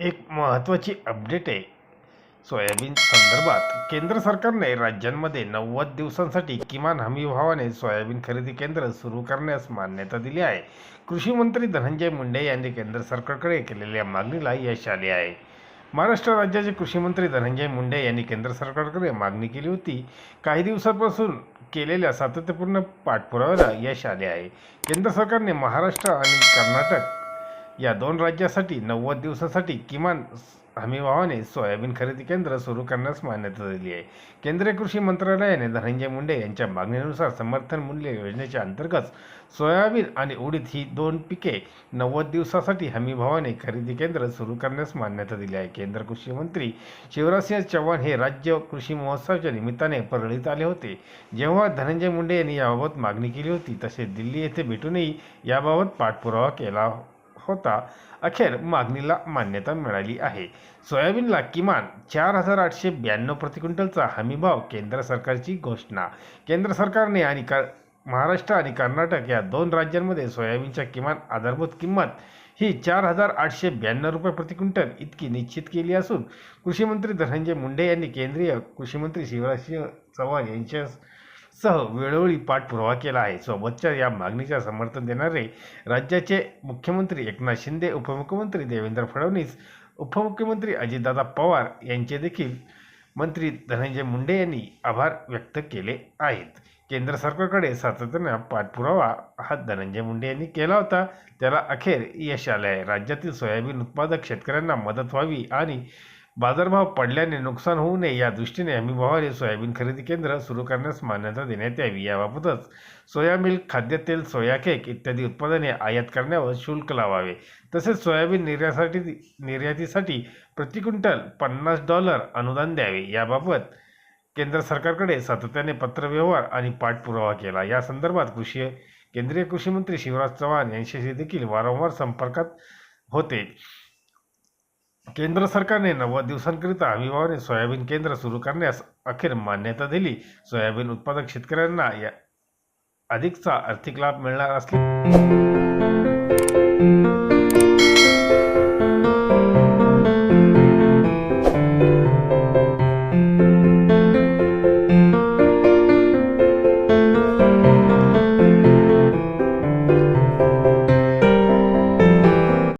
एक महत्त्वाची अपडेट आहे. सोयाबीन संदर्भात केंद्र सरकारने राज्यांमध्ये नव्वद दिवसांसाठी किमान हमी भावाने सोयाबीन खरेदी केंद्र सुरू करण्यास मान्यता दिली आहे. कृषी मंत्री धनंजय मुंडे यांनी केंद्र सरकारकडे केलेल्या मागणीला यश आले आहे. महाराष्ट्र राज्याचे कृषी मंत्री धनंजय मुंडे यांनी केंद्र सरकारकडे मागणी केली होती. काही दिवसापासून केलेल्या सातत्यपूर्ण पाठपुराव्याला यश आले आहे. केंद्र सरकारने महाराष्ट्र आणि कर्नाटक या दोन राज्यासाठी नव्वद दिवसासाठी किमान हमीभावाने सोयाबीन खरेदी केंद्र सुरू करण्यास मान्यता दिली आहे. केंद्रीय कृषी मंत्रालयाने धनंजय मुंडे यांच्या मागणीनुसार समर्थन मूल्य योजनेच्या अंतर्गत सोयाबीन आणि उडीद ही दोन पिके नव्वद दिवसासाठी हमीभावाने खरेदी केंद्र सुरू करण्यास मान्यता दिली आहे. केंद्र कृषी मंत्री शिवराजसिंह चव्हाण हे राज्य कृषी महोत्सवाच्या निमित्ताने परळीत आले होते. जेव्हा धनंजय मुंडे यांनी याबाबत मागणी केली होती तसेच दिल्ली येथे भेटूनही याबाबत पाठपुरावा केला होता. अखेर मागणीला मान्यता मिळाली आहे. सोयाबीनला किमान चार हजार आठशे ब्याण्णव प्रति क्विंटलचा हमीभाव केंद्र सरकारची घोषणा. केंद्र सरकारने आणि कर महाराष्ट्र आणि कर्नाटक या दोन राज्यांमध्ये सोयाबीनच्या किमान आधारभूत किंमत ही चार हजार आठशे ब्याण्णव रुपये प्रति क्विंटल इतकी निश्चित केली असून कृषी मंत्री धनंजय मुंडे यांनी केंद्रीय कृषी मंत्री शिवराजसिंह चव्हाण यांच्या सह वेळोवेळी पाठपुरावा केला आहे. सोबतच्या या मागणीच्या समर्थन देणारे राज्याचे मुख्यमंत्री एकनाथ शिंदे उपमुख्यमंत्री देवेंद्र फडणवीस उपमुख्यमंत्री अजितदादा पवार यांचे देखील मंत्री धनंजय मुंडे यांनी आभार व्यक्त केले आहेत. केंद्र सरकारकडे सातत्यानं पाठपुरावा हा धनंजय मुंडे यांनी केला होता. त्याला अखेर यश आले आहे राज्यातील सोयाबीन उत्पादक शेतकऱ्यांना मदत व्हावी आणि बाजारभाव पडल्याने नुकसान होऊ नये या दृष्टीने हमीभावाने सोयाबीन खरेदी केंद्र सुरू करण्यास मान्यता देण्यात यावी याबाबतच सोया मिल्क खाद्यतेल सोया केक इत्यादी उत्पादने आयात करण्यावर शुल्क लावावे. तसेच सोयाबीन निर्यासाठी निर्यातीसाठी प्रति क्विंटल पन्नास डॉलर अनुदान द्यावे. याबाबत केंद्र सरकारकडे सातत्याने पत्रव्यवहार आणि पाठपुरावा केला. या संदर्भात कृषी केंद्रीय कृषी मंत्री शिवराज चव्हाण यांच्याशी देखील वारंवार संपर्कात होते. केंद्र सरकारने नव्वद दिवसांकरिता हमीभावाने सोयाबीन केंद्र सुरू करण्यास अखेर मान्यता दिली. सोयाबीन उत्पादक शेतकऱ्यांना या अधिकचा आर्थिक लाभ मिळणार असले